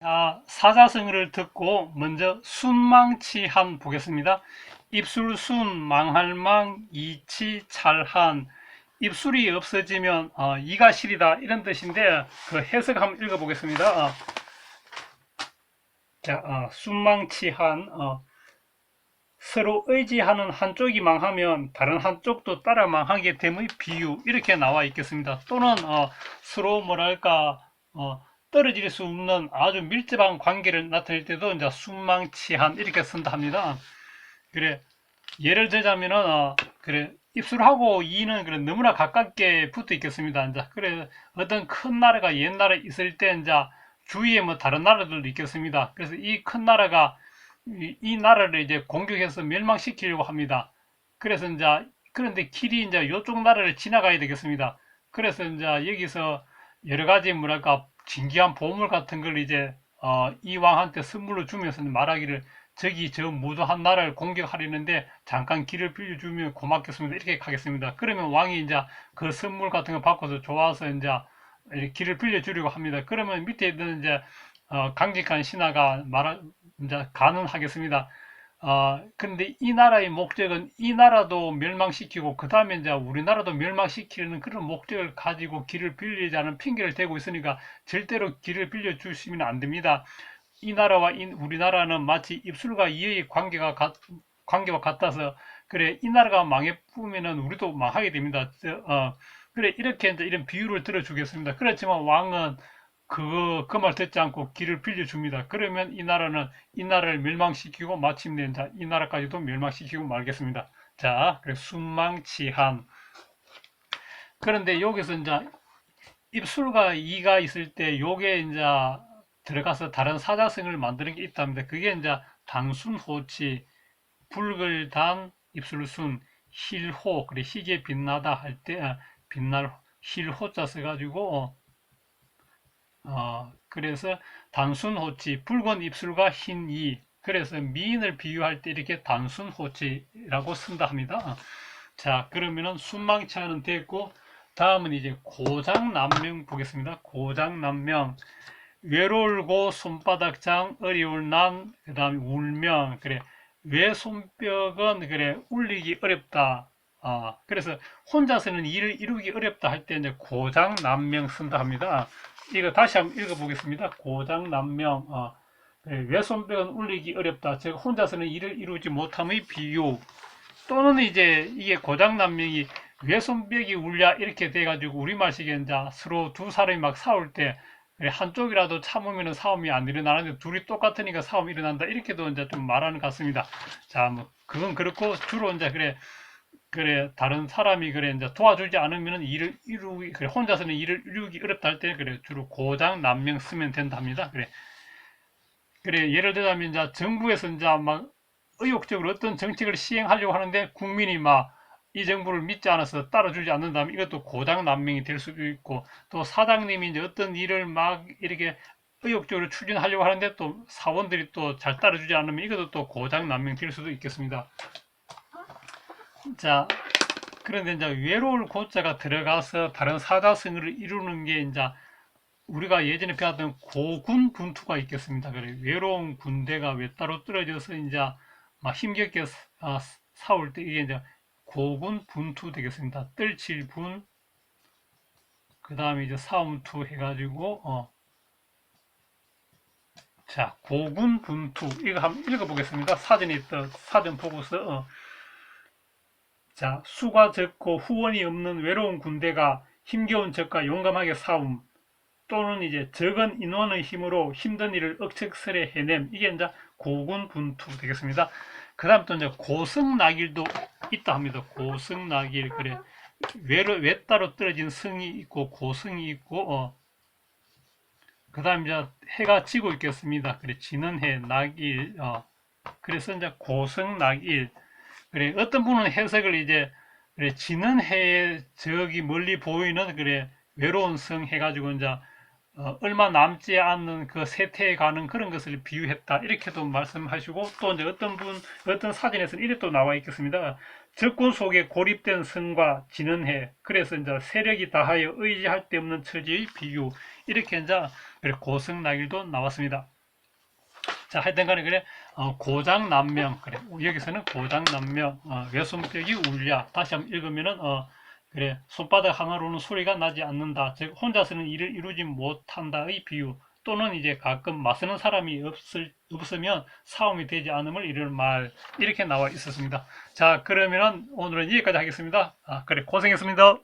자, 사자성어를 듣고 먼저 순망치 한 보겠습니다. 입술 순, 망할 망, 이치, 찰한. 입술이 없어지면 어, 이가 시리다 이런 뜻인데 그 해석 한번 읽어보겠습니다. 어. 자, 어, 순망치 한 어, 서로 의지하는 한쪽이 망하면 다른 한쪽도 따라 망하게 됨의 비유 이렇게 나와 있겠습니다. 또는 어, 서로 뭐랄까 어, 떨어질 수 없는 아주 밀접한 관계를 나타낼 때도 이제 순망치한 이렇게 쓴다 합니다. 그래 예를 들자면은 어, 그래 입술하고 이는 그래 너무나 가깝게 붙어 있겠습니다. 이제 그래 어떤 큰 나라가 옛날에 있을 때 이제 주위에 뭐 다른 나라들도 있겠습니다. 그래서 이 큰 나라가 이, 이 나라를 이제 공격해서 멸망시키려고 합니다. 그래서 이제 그런데 길이 이제 이쪽 나라를 지나가야 되겠습니다. 그래서 이제 여기서 여러 가지 뭐랄까 진귀한 보물 같은 걸 이제 어, 이 왕한테 선물로 주면서 말하기를 저기 저 무도한 나라를 공격하려는데 잠깐 길을 빌려주면 고맙겠습니다. 이렇게 가겠습니다. 그러면 왕이 이제 그 선물 같은 거 받고서 좋아서 이제 길을 빌려주려고 합니다. 그러면 밑에 있는 이제 어, 강직한 신하가 말하 이제 가능하겠습니다. 어, 근데 이 나라의 목적은 이 나라도 멸망시키고 그 다음에 이제 우리나라도 멸망시키는 그런 목적을 가지고 길을 빌리자는 핑계를 대고 있으니까 절대로 길을 빌려 주시면 안 됩니다. 이 나라와 이, 우리나라는 마치 입술과 이의 관계가 같, 관계와 같아서 그래 이 나라가 망해 뿌면은 우리도 망하게 됩니다. 저, 어, 그래 이렇게 이제 이런 비유를 들어주겠습니다. 그렇지만 왕은 그거 그 말 듣지 않고 길을 빌려줍니다. 그러면 이 나라는 이 나라를 멸망시키고 마침내 이 나라까지도 멸망시키고 말겠습니다. 자, 그래 순망치한. 그런데 여기서 이제 입술과 이가 있을 때 요게 이제 들어가서 다른 사자성을 만드는 게 있답니다. 그게 이제 단순호치, 붉을 단 입술순, 힐호, 그래 희게 빛나다 할 때 빛날 힐호자 써가지고 어, 그래서 단순 호치, 붉은 입술과 흰 이. 그래서 미인을 비유할 때 이렇게 단순 호치라고 쓴다 합니다. 자, 그러면은 순망치하는 됐고, 다음은 이제 고장난명 보겠습니다. 고장난명. 외로울고 손바닥장, 어려울 난, 그 다음에 울명. 그래. 외손뼉은 그래, 울리기 어렵다. 아, 그래서 혼자서는 일을 이루기 어렵다 할 때 이제 고장난명 쓴다 합니다. 이거 다시 한번 읽어보겠습니다. 고장난명. 어, 외손뼉은 울리기 어렵다. 즉 혼자서는 일을 이루지 못함의 비유. 또는 이제 이게 고장난명이 외손뼉이 울랴 이렇게 돼가지고 우리말식에 이제 서로 두 사람이 막 싸울 때 한쪽이라도 참으면 싸움이 안 일어나는데 둘이 똑같으니까 싸움이 일어난다 이렇게도 이제 좀 말하는 것 같습니다. 자, 뭐 그건 그렇고 주로 이제 그래 그래 다른 사람이 그래 이제 도와주지 않으면 일을 이루기 그래 혼자서는 일을 이루기 어렵다 할때 그래 주로 고장 난명 쓰면 된답니다. 그래 그래 예를 들자면 이제 정부에서 이제 막 의욕적으로 어떤 정책을 시행하려고 하는데 국민이 막 이 정부를 믿지 않아서 따라주지 않는다면 이것도 고장 난명이 될 수도 있고 또 사장님이 이제 어떤 일을 막 이렇게 의욕적으로 추진하려고 하는데 또 사원들이 또 잘 따라주지 않으면 이것도 또 고장 난명 될 수도 있겠습니다. 자, 그런데 이제 외로울 고자가 들어가서 다른 사자성어를 이루는 게 이제 우리가 예전에 배웠던 고군 분투가 있겠습니다. 그래 외로운 군대가 외따로 떨어져서 이제 막 힘겹게 아, 싸울 때 이게 이제 고군 분투 되겠습니다. 떨칠 분, 그 다음에 이제 싸움투 해가지고 어. 자 고군 분투 이거 한번 읽어보겠습니다. 사전에 있던 사전 보고서 어. 자, 수가 적고 후원이 없는 외로운 군대가 힘겨운 적과 용감하게 싸움 또는 이제 적은 인원의 힘으로 힘든 일을 억척스레 해냄 이게 이제 고군 분투 되겠습니다. 그 다음 또 이제 고승낙일도 있다 합니다. 고승낙일 그래 외로 외따로 떨어진 성이 있고 고승이 있고 어. 그 다음 이제 해가 지고 있겠습니다. 그래 지는 해 낙일 어. 그래서 이제 고승낙일 그래 어떤 분은 해석을 이제 그래 지는 해에 저기 멀리 보이는 그래 외로운 성 해가지고 이제 어, 얼마 남지 않는 그 세태에 가는 그런 것을 비유했다. 이렇게도 말씀하시고 또 이제 어떤 분 어떤 사진에서는 이렇게 또 나와 있겠습니다. 적군 속에 고립된 성과 지는 해 그래서 이제 세력이 다하여 의지할 데 없는 처지의 비유 이렇게 이제 고성나길도 나왔습니다. 자, 하여튼 간에 그래, 어, 고장난명, 그래, 여기서는 고장난명, 어, 외손벽이 울랴. 다시 한번 읽으면은, 어, 그래, 손바닥 하나로는 소리가 나지 않는다. 즉, 혼자서는 일을 이루지 못한다의 비유. 또는 이제 가끔 맞서는 사람이 없을, 없으면 싸움이 되지 않음을 이를 말. 이렇게 나와 있었습니다. 자, 그러면은 오늘은 여기까지 하겠습니다. 아, 그래, 고생했습니다.